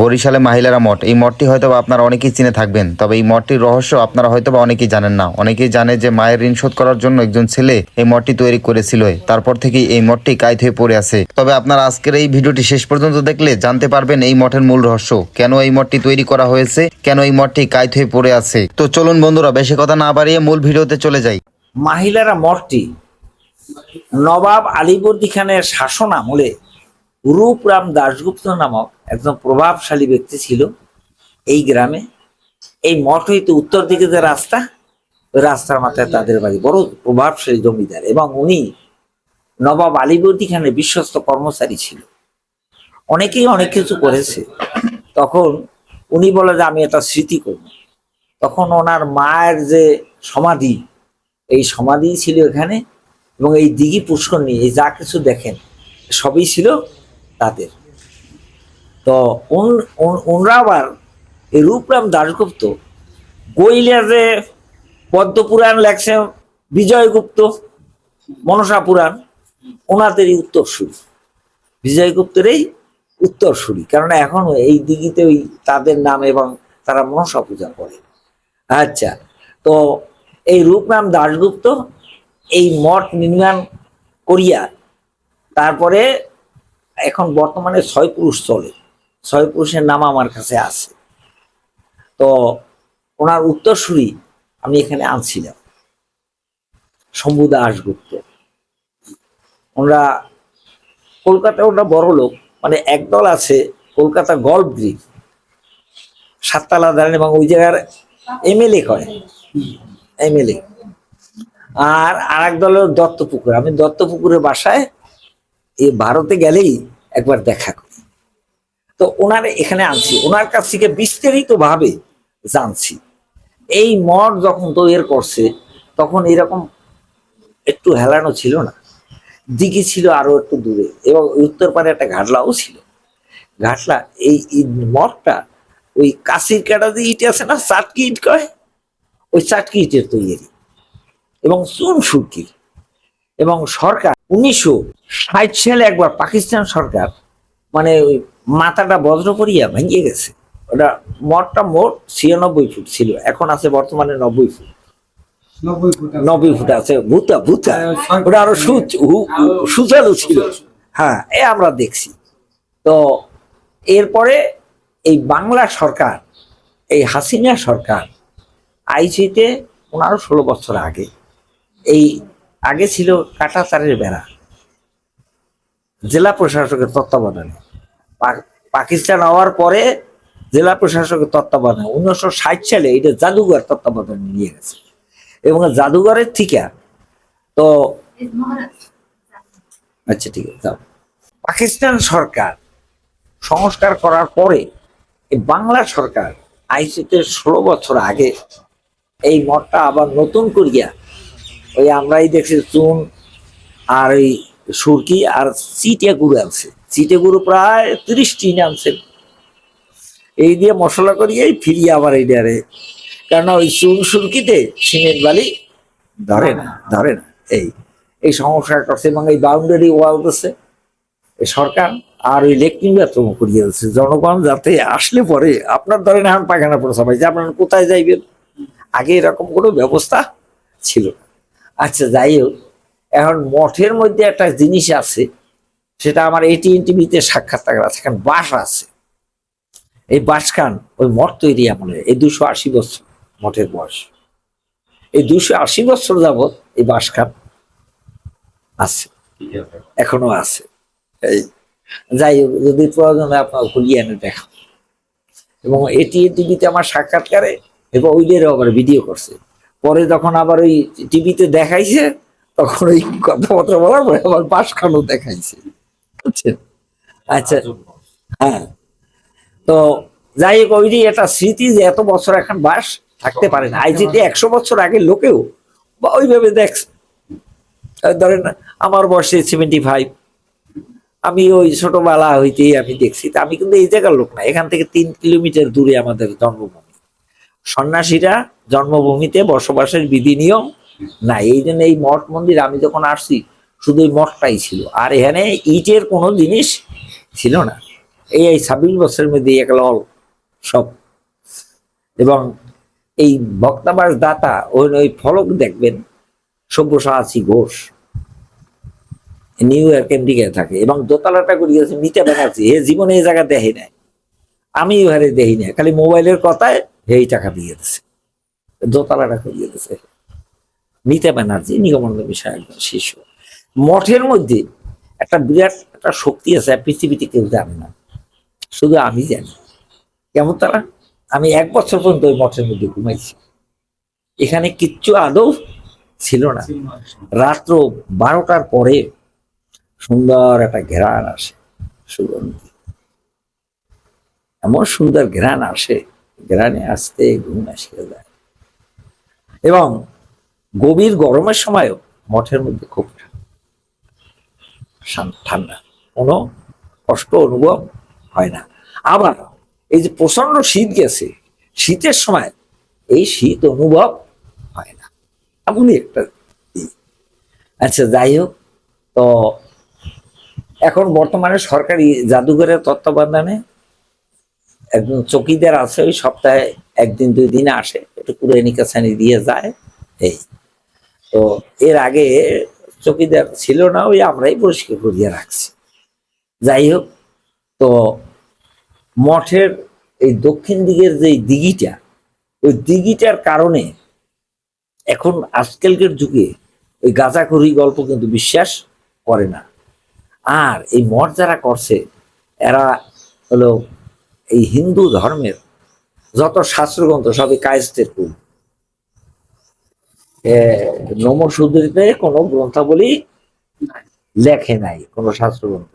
বরিশালে মাহিলারা মঠ। এই মঠটি হয়তো আপনারা অনেকেই চিনে থাকবেন, তবে এই মঠটির রহস্য আপনারা হয়তো বা অনেকেই জানেন না। অনেকেই জানে যে মায়ের ঋণ শোধ করার জন্য একজন ছেলে এই মঠটি তৈরি করেছিল তারপর থেকেই এই মঠটি কায়ত হয়ে পড়ে আছে। তবে আপনারা আজকের এই ভিডিওটি শেষ পর্যন্ত দেখলে জানতে পারবেন এই মঠের মূল রহস্য। কেন এই মঠটি তৈরি করা হয়েছে? কেন এই মঠটি কায়ত হয়ে পড়ে আছে? তো চলুন বন্ধুরা, বেশি কথা না বাড়িয়ে মূল ভিডিওতে চলে যাই। মাহিলারা মঠটি নবাব আলীবর্দী খানের শাসন আমলে রূপরাম দাশগুপ্ত নামক একজন প্রভাবশালী ব্যক্তি ছিল এই গ্রামে। এই মঠ হইতে উত্তর দিকে যে রাস্তা রাস্তার মাথায় তাদের বাড়ি। বড় প্রভাবশালী জমিদার এবং উনি নবাব আলীবর্দী খানের বিশ্বস্ত কর্মচারী ছিল। অনেকেই অনেক কিছু করেছে। তখন উনি বলে যে, আমি একটা স্মৃতি করব। তখন ওনার মায়ের যে সমাধি, এই সমাধি ছিল এখানে এবং এই দিঘি পুষ্কর এই যা কিছু দেখেন, সবই ছিল তাদের। তো উনরা আবার এই রূপরাম দাশগুপ্ত যে পদ্মপুরাণ লেখছে বিজয়গুপ্ত, মনসা পুরাণ, ওনাদেরই উত্তরসূরি। বিজয়গুপ্তেরই উত্তরসূরি, কেননা এখন এই দিঘিতে ওই তাদের নাম এবং তারা মনসা পূজা করে। আচ্ছা তো এই রূপরাম দাশগুপ্ত এই মঠ নির্মাণ করিয়া তারপরে এখন বর্তমানে ছয় পুরুষ চলে। ছয় পুরুষের নাম আমার কাছে আছে। তো ওনার উত্তরসূরি আমি এখানে আনছিলাম। শম্ভু দাসগুপ্ত ওনারা কলকাতায় ওটা বড় লোক। মানে একদল আছে কলকাতা গল্ফ গ্রিপ সাততলা দাঁড়ান এবং ওই জায়গার এমএলএ করে এমএলএ। আর আর এক দলের দত্তপুকুর। আমি দত্তপুকুরের বাসায় এই ভারতে গেলেই একবার দেখা করি। তো ওনার এখানে আনছি। ওনার কাছ থেকে বিস্তারিত ভাবে জানছি। এই মঠ যখন তৈরি করছে, তখন এরকম একটু হেলানো ছিল না। দিঘি ছিল আরও একটু দূরে এবং উত্তর পারে একটা ঘাটলাও ছিল। ঘাটলা, এই এই মঠটা ওই কাশির কাটা দিয়ে ইট আছে না, চাটকি ইট কয়? ওই চাটকি ইটের তৈরি। এবং চুন সুরকির এবং সরকার উনিশশো ষাট সালে একবার পাকিস্তান সরকার মানে ওই মাথাটা বজ্র করিয়া ভেঙে গেছে। ওটা মঠটা মোট ছিয়ানব্বই ফুট ছিল এখন আছে বর্তমানে নব্বই ফুট। নব্বই ফুট আছে। ভূতা ভূতা। হ্যাঁ, ওটা আরও সুচালু ছিল। হ্যাঁ এ আমরা দেখছি। তো এরপরে এই বাংলা সরকার এই হাসিনা সরকার আইসিতে পনেরো ষোলো বছর আগে এই আগে ছিল কাটাতারের বেড়া। জেলা প্রশাসকের তত্ত্বাবধানে। পাকিস্তান হওয়ার পরে জেলা প্রশাসকের তত্ত্বাবধানে, উনিশশো ষাট সালে এটা জাদুঘর তত্ত্বাবধানে নিয়ে গেছে। এবং জাদুঘরের থেকে তো আচ্ছা ঠিক আছে পাকিস্তান সরকার সংস্কার করার পরে বাংলা সরকার আইসিতে ষোলো বছর আগে এই মঠটা আবার নতুন করিয়া ওই আমরাই দেখছি চুন আর ওই সুরকি আর চিটে গুঁড়ো আনছে। চিটে গুঁড়ো প্রায় তিরিশ টিন আনছে। এই দিয়ে মশলা করিয়েই ফিরিয়ে আবার এই ডারে কেননা ওই চুন সুরকিতে সিমেন্ট বালি ধরে না ধরে না। এই এই সমস্যা করছে এবং এই বাউন্ডারি ওয়াল দিচ্ছে সরকার আর ওই লেট্রিন বাথরুম করিয়ে দিচ্ছে জনগণ যাতে আসলে পরে আপনার ধরেন এখন পায়খানা প্রসাবাই যে আপনার কোথায় যাইবেন? আগে এরকম কোনো ব্যবস্থা ছিল আচ্ছা যাই হোক। এখন মঠের মধ্যে একটা জিনিস আছে, সেটা আমার এটিএন টিভিতে সাক্ষাৎকার আছে এখানে বাস আছে। এই বাসখান ওই মঠ তৈরি আমলে এই দুশো আশি বছর মঠের বয়স। এই দুশো আশি বছর যাবৎ এই বাসখান আছে, এখনও আছে। এই, যাই যদি প্রয়োজন আপনার খুলিয়ে এনে দেখা এবং এটিএন টিভিতে আমার সাক্ষাৎকারে এবং ওইদেরও আবার ভিডিও করছে, পরে যখন আবার ওই টিভিতে দেখাইছে তখন ওই কথাবার্তা বলার পরে আবার বাসখানও দেখাইছে। বুঝছেন? আচ্ছা হ্যাঁ। তো যাই হোক ওই যে একটা স্মৃতি যে এত বছর এখন বাস থাকতে পারে না। আই আইজিতে একশো বছর আগে লোকেও বা ওইভাবে দেখছে ধরেন আমার বয়সে সেভেন্টি ফাইভ আমি ওই ছোটবেলা হইতেই আমি দেখছি। তা আমি কিন্তু এই জায়গার লোক না। এখান থেকে তিন কিলোমিটার দূরে আমাদের জন্মভূমি। সন্ন্যাসীরা জন্মভূমিতে বসবাসের বিধি নিয়ম না, এই জন্য এই মঠ মন্দির আমি যখন আসছি, শুধু এই মঠটাই ছিল। আর এখানে ইটের কোনো জিনিস ছিল না। এই এই ছাব্বিশ বছরের মধ্যে একলল সব। এবং এই বক্তাবাস দাতা ওই ওই ফলক দেখবেন, সব্যসাচী ঘোষ। নিউ ইয়র্ক আমেরিকায় থাকে। এবং দোতলাটা করিয়েছে মিতা ব্যানার্জি হে জীবনে এই জায়গা দেখি নাই। আমি এবারে দেখি না খালি মোবাইলের কথায় এই টাকা দিয়ে দিছে। দোতলাটা করিয়ে দিছে। মিতা ব্যানার্জি নিগমানন্দ বিষয় একজন শিশু। মঠের মধ্যে একটা বিরাট একটা শক্তি আছে, পৃথিবীতে কেউ জানে না। শুধু আমি জানি। কেমন তারা? আমি এক বছর পর্যন্ত ওই মঠের মধ্যে ঘুমাইছি। এখানে কিচ্ছু আদৌ ছিল না। রাত্র বারোটার পরে সুন্দর একটা ঘেরান আসে, সুগন্ধি। এমন সুন্দর ঘেরান আসে, ঘেরানে আসতে ঘুম আসিয়ে যায়। এবং গভীর গরমের সময়ও মঠের মধ্যে খুব ঠান্ডা। কোনো কষ্ট, অনুভব হয় না। আবার এই যে প্রচণ্ড শীত গেছে, শীতের সময় এই শীত অনুভব হয় না। এমনই একটা আচ্ছা যাই হোক, তো এখন বর্তমানে সরকারি জাদুঘরের তত্ত্বাবধানে একজন চকিদার আছে, ওই সপ্তাহে একদিন, দুই দিন আসে, একটু কুড়ানি কাছানি দিয়ে যায়, এই। তো এর আগে চকিদার ছিল না, ওই আমরাই পরিষ্কার করিয়ে রাখছি। যাই হোক, তো মঠের এই দক্ষিণ দিকের যে দিঘিটা, ওই দিঘিটার কারণে এখন আজকালকার যুগে ওই গাঁজাখড়ি গল্প কিন্তু বিশ্বাস করে না। আর এই মঠ যারা করছে, এরা হলো এই হিন্দু ধর্মের যত শাস্ত্রগ্রন্থ সবই কায়স্তের কুল। নমসূদ্রিতে কোনো গ্রন্থাবলী লেখে নাই, কোনো শাস্ত্রগ্রন্থ।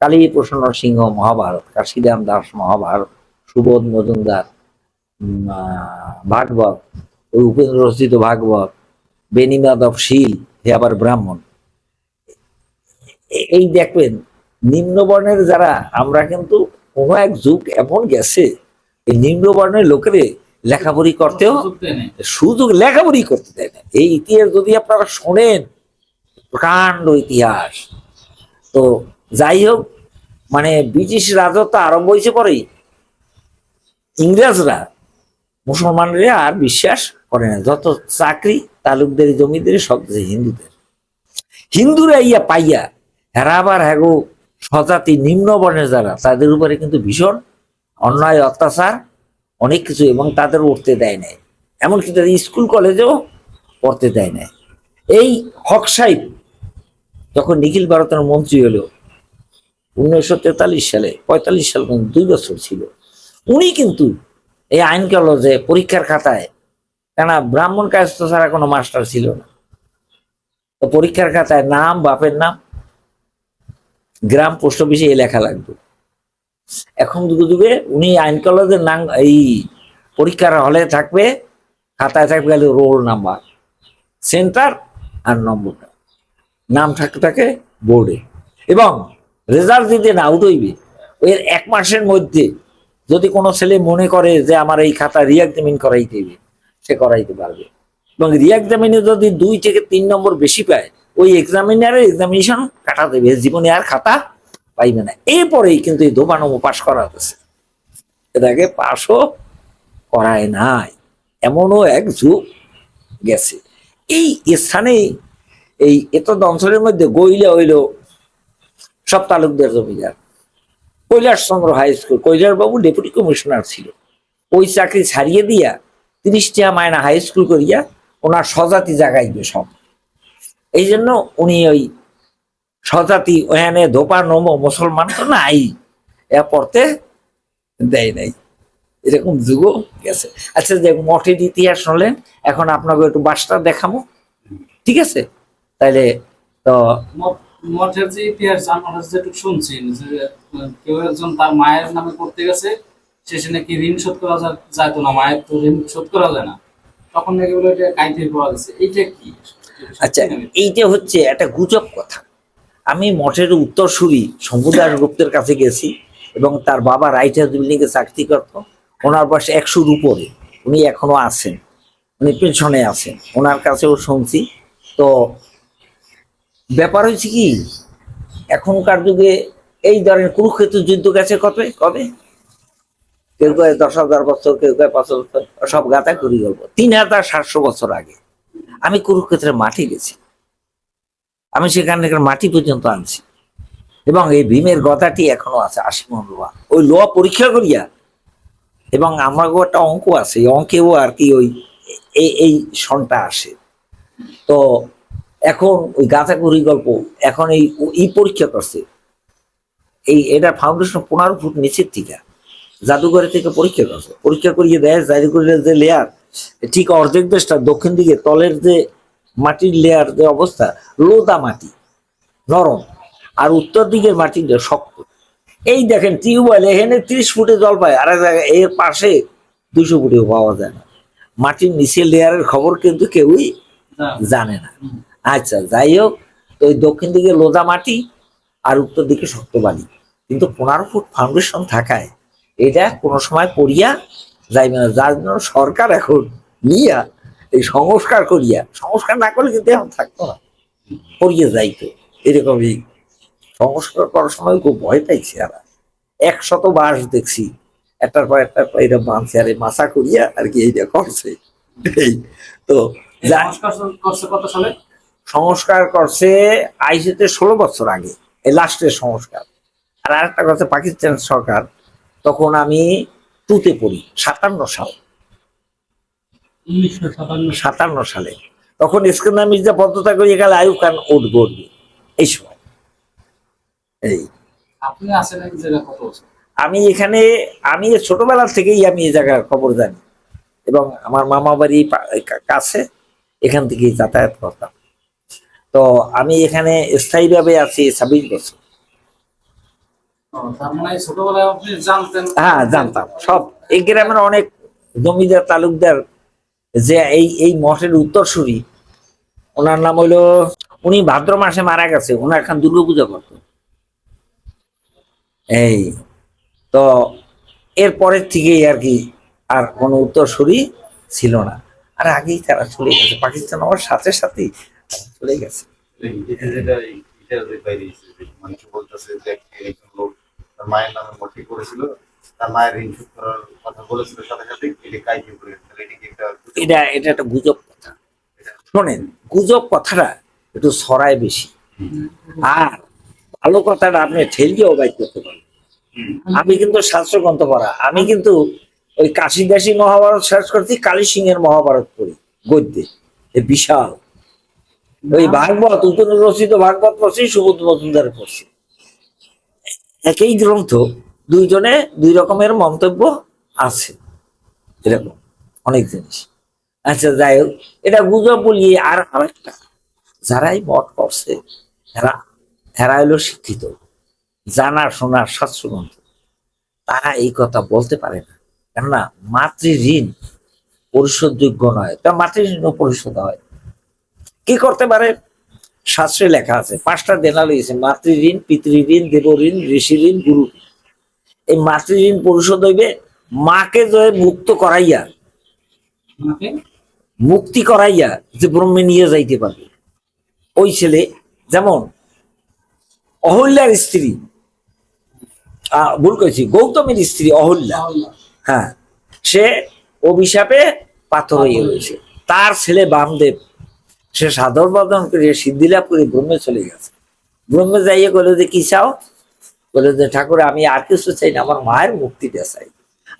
কালী প্রসন্ন সিংহ মহাভারত কাশিরাম দাস মহাভারত, সুবোধ মজুমদার ভাগবত ওই উপেন্দ্র রচিত ভাগবত বেনিমাধব শীল, হে আবার ব্রাহ্মণ। এই দেখবেন, নিম্নবর্ণের যারা, আমরা কিন্তু কোনো এক যুগ এমন গেছে, এই নিম্নবর্ণের লোকেরে লেখাপড়ি করতেও সুযোগ লেখাপড়ি করতে দেয় না এই ইতিহাস যদি আপনারা শোনেন প্রকাণ্ড ইতিহাস। তো যাই হোক মানে ব্রিটিশ রাজত্ব আরম্ভ হয়েছে পরেই। ইংরেজরা মুসলমানরা আর বিশ্বাস করে না। যত চাকরি তালুকদের জমিদারি সব হিন্দুদের। হিন্দুরা ইয়া পাইয়া হেরাবার হ্যাগো স্বজাতি নিম্ন বর্ণের যারা তাদের উপরে কিন্তু ভীষণ অন্যায় অত্যাচার অনেক কিছু এবং তাদের উঠতে দেয় নাই। এমনকি তাদের স্কুল, কলেজেও পড়তে দেয় নাই। এই হক সাহেব যখন নিখিল ভারতের মন্ত্রী হলো, উনিশশো তেতাল্লিশ সালে, পঁয়তাল্লিশ সাল পর্যন্ত দুই বছর ছিল, উনি কিন্তু এই আইন করল যে পরীক্ষার খাতায় কেন ব্রাহ্মণ কায়স্থ ছাড়া কোনো মাস্টার ছিল না। পরীক্ষার খাতায় নাম, বাপের নাম, গ্রাম পোস্ট অফিসে এই লেখা লাগবে। এখন যুগে যুগে উনি আইন কলেজের নাম, এই পরীক্ষার হলে থাকবে, খাতায় থাকবে রোল নাম্বার, সেন্টার আর নম্বরটা। নাম থাকতে থাকে বোর্ডে। এবং রেজাল্ট দিতে না আউট হইবে। এর এক মাসের মধ্যে যদি কোনো ছেলে মনে করে যে আমার এই খাতা রিএক্সামিন করাইতে হবে, সে করাইতে পারবে। এবং রিএক্সামিনে যদি দুই থেকে তিন নম্বর বেশি পায়, ওই এক্সামিনারের এক্সামিনেশন কাটা দেবে জীবনে আর খাতা পাইবে না। এরপরেই কিন্তু এই দোকানমো পাশ করাতেছে এটাকে পাশও করায় নাই। এমনও এক যুগ গেছে। এই স্থানে এই এত অঞ্চলের মধ্যে গইলা হইল সব তালুকদের জমিদার। Kailash Chandra high school. Kailash বাবু ডেপুটি কমিশনার ছিল। ওই চাকরি ছাড়িয়ে দিয়া তিরিশটা মায়না হাই স্কুল করিয়া ওনার স্বজাতি জাগাইবে সব। এই জন্য উনি ওই স্বজাতি ওখানে ধোপা নমো মুসলমান তো নাই। এ পড়তে দেয় নাই। এরকম যুগও গেছে। আচ্ছা যে মঠের ইতিহাস শুনলেন এখন আপনাকে একটু বাসটা দেখাবো। ঠিক আছে? তাইলে তো মঠের যে ইতিহাস আমার কাছে যেটুকু শুনছি যে কেউ একজন তার মায়ের নামে করতে গেছে শেষে নাকি ঋণ শোধ করা যাইতো না মায়ের তো ঋণ শোধ করা যায় না। তখন নাকি বলে এটা কাইতে পাওয়া গেছে। এইটা কি? আচ্ছা এইটা হচ্ছে একটা গুজব কথা। আমি মঠের উত্তরসূরি শম্ভুদাস গুপ্তের কাছে গেছি এবং তার বাবা রাইট হাউস বিল্ডিংয়ে চাকরি করতো। ওনার বয়স একশোর উপরে। উনি এখনও আছেন। উনি পেছনে আছেন। ওনার কাছেও শুনছি। তো ব্যাপার হয়েছে কি, এখনকার যুগে এই ধরেন কুরুক্ষেত্র যুদ্ধ গেছে কবে? কবে? কেউ কয় দশ হাজার বছর, কেউ কয়ে পাঁচ বছর, সব গাতা করি গল্প। তিন হাজার সাতশো বছর আগে আমি কুরুক্ষেত্রের মাঠে গেছি। আমি সেখান মাটি পর্যন্ত আনছি। এবং এই ভীমের গদাটি এখনও আছে, আশি মন লোহা। ওই লোহা পরীক্ষা করিয়া, এবং আমার একটা অঙ্ক আছে, এই অঙ্কেও আর কি ওই এই সনটা আসে। তো এখন ওই গাঁথাকুড়ি গল্প, এখন এই ই পরীক্ষা করছে। এই এটা ফাউন্ডেশন পনেরো ফুট নিচের থেকে জাদুঘরে থেকে পরীক্ষা করছে। পরীক্ষা করিয়ে দেয়, জাদুঘরের যে লেয়ার ঠিক অর্ধেক দেশটা দক্ষিণ দিকে, তলের যে মাটির লেয়ার যে অবস্থা লোদা মাটি নরম। আর উত্তর দিকের মাটিটা শক্ত। এই দেখেন টিউবওয়েল এখানে ত্রিশ ফুটে জল পায় আর এর পাশে দুশো ফুটেও পাওয়া যায় না। মাটির নিচে লেয়ারের খবর কিন্তু কেউই। জানে না। আচ্ছা যাই হোক তো ওই দক্ষিণ দিকে লোদা মাটি আর উত্তর দিকে শক্ত বালি। কিন্তু পনেরো ফুট ফাউন্ডেশন থাকায় এটা কোনো সময় পড়িয়া যাইবে না। যার জন্য সরকার এখন নিয়া এই সংস্কার করিয়া সংস্কার না করলে কিন্তু এখন থাকতো না। করিয়ে যাইতো এরকমই। সংস্কার করার সময় খুব ভয় পাইছে আর। একশত বাস দেখছি একটার পর একটার পর এটা বাঁধছে আর মাথা করিয়া আর কি এইটা করছে। এই তো সংস্কার করছে কত সালে? সংস্কার করছে আইসিতে ষোলো বছর আগে এই লাস্টের সংস্কার। আর আরেকটা করছে পাকিস্তান সরকার তখন আমি টুতে পড়ি সাতান্ন সাল। সাতান্ন সালে। তখন ইস্কন্দার মির্জা পদ্মতা করিয়ে গেলে আয়ুব খান উঠ গড়বে। এই সময়। এই। আমি এখানে আমি ছোটবেলা থেকেই আমি এই জায়গার খবর জানি। এবং আমার মামা বাড়ি কাছে। এখান থেকেই যাতায়াত করতাম। তো আমি এখানে স্থায়ীভাবে আছি ছাব্বিশ বছর। মানে হ্যাঁ জানতাম। সব এই গ্রামের অনেক জমিদার তালুকদার যে এই এই মঠের উত্তরসূরি, ওনার নাম হইল, উনি ভাদ্র মাসে মারা গেছে, ওনার এখন দুর্গাপূজা করত। এই, তো এর পরের থেকেই আর কি, আর কোনো উত্তরসূরি ছিল না। আর আগেই তারা চলে গেছে, পাকিস্তান আমার সাথে সাথেই চলে গেছে। মায়ের নামে করেছিল তার মায়ের ঋণ শোধ করার কথা বলেছিল সাথে সাথে এটা কাইজে করে? তাহলে এটা কি একটা এটা এটা একটা গুজব কথা। শোনেন গুজব কথাটা একটু ছড়ায় বেশি। আর ভালো কথাটা আপনি ঠেলিয়েও বাইর করতে পারেন। আমি কিন্তু শাস্ত্র গ্রন্থ পড়া। আমি কিন্তু ওই কাশিদাসী মহাভারত শেষ করছি কালী সিংহের মহাভারত পড়ি গদ্যে। বিশাল। ওই ভাগবত উপরে রচিত ভাগবত পড়ছি সুবোধ মজুমদার পড়ছি। একই গ্রন্থ দুইজনে দুই রকমের মন্তব্য আছে। এরকম অনেক জিনিস। আচ্ছা যাই হোক, এটা গুজব বলি আর আরেকটা। যারাই মত করছে, এরা হলো শিক্ষিত জানা শোনার, স্বাচ্ছন্দ্য। তারা এই কথা বলতে পারে না। কেননা মাতৃ ঋণ পরিশোধযোগ্য নয়। তা মাতৃ ঋণও পরিশোধ হয়। কি করতে পারে? শাস্ত্রে লেখা আছে, পাঁচটা দেনা লইছে মাতৃ ঋণ পিতৃ ঋণ দেব ঋণ ঋষি ঋণ গুরু ঋণ। এই মাতৃ ঋণ পরিশোধ হইবে মাকে যে মুক্ত করাইয়া। মুক্তি করাইয়া যে ব্রহ্মে নিয়ে যাইতে পারবে। ওই ছেলে যেমন অহল্যার স্ত্রী আহ, ভুল করেছি গৌতমের স্ত্রী অহল্যা। হ্যাঁ সে অভিশাপে পাথর হয়ে রয়েছে তার ছেলে বামদেব সে সাধন বদন করে সিদ্ধি লাভ করে ব্রহ্মে চলে গেছে। ব্রহ্মে যাইয়ে বলে যে কি চাও? বলে যে, ঠাকুর, আমি আর কিছু চাই না, আমার মায়ের মুক্তিটা চাই।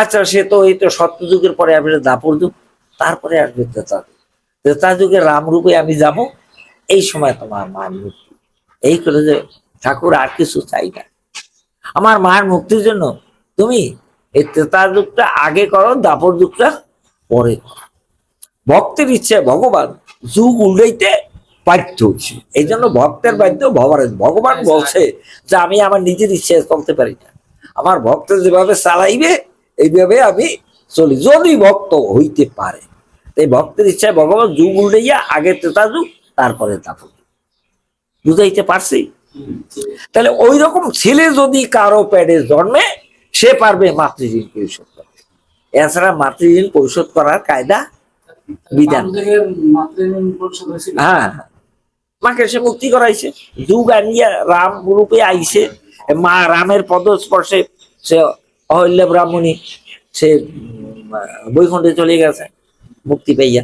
আচ্ছা সে তো এই তো সত্যযুগের পরে আসবে দাপর যুগ, তারপরে আসবে তেতা যুগ। তেতা যুগে রামরূপে আমি যাব, এই সময় তোমার মায়ের মুক্তি। এই করে যে, ঠাকুর, আর কিছু চাই না। আমার মায়ের মুক্তির জন্য তুমি এই তেতা যুগটা আগে করো দাপর যুগটা পরে করো। ভক্তের ইচ্ছে, ভগবান যুগ উল্টাইতে বাধ্য হচ্ছে এই জন্য ভক্তের বাধ্য ভগবান ভগবান বলছে যে আমি আমার নিজের ইচ্ছে চলতে পারি না। আমার ভক্ত যেভাবে চালাইবে এইভাবে আমি চলি। যদি ভক্ত হইতে পারে এই ভক্তের ইচ্ছায় ভগবান যুগ উল্টাইয়া আগে তেতা যুগ তারপরে দাপর বুঝাইতে পারছি? তাহলে ওই রকম ছেলে যদি কারও প্যাডে জন্মে সে পারবে মাতৃঋণ পরিশোধ করতে। এছাড়া মাতৃঋণ পরিশোধ করার কায়দা বিধান। হ্যাঁ। মাকে সে মুক্তি করাইছে। যুগ আনিয়া রাম রূপে আইছে, মা রামের পদস্পর্শে সে অহল্য ব্রাহ্মণী সে বৈকুণ্ঠে চলে গেছে, মুক্তি পাইয়া।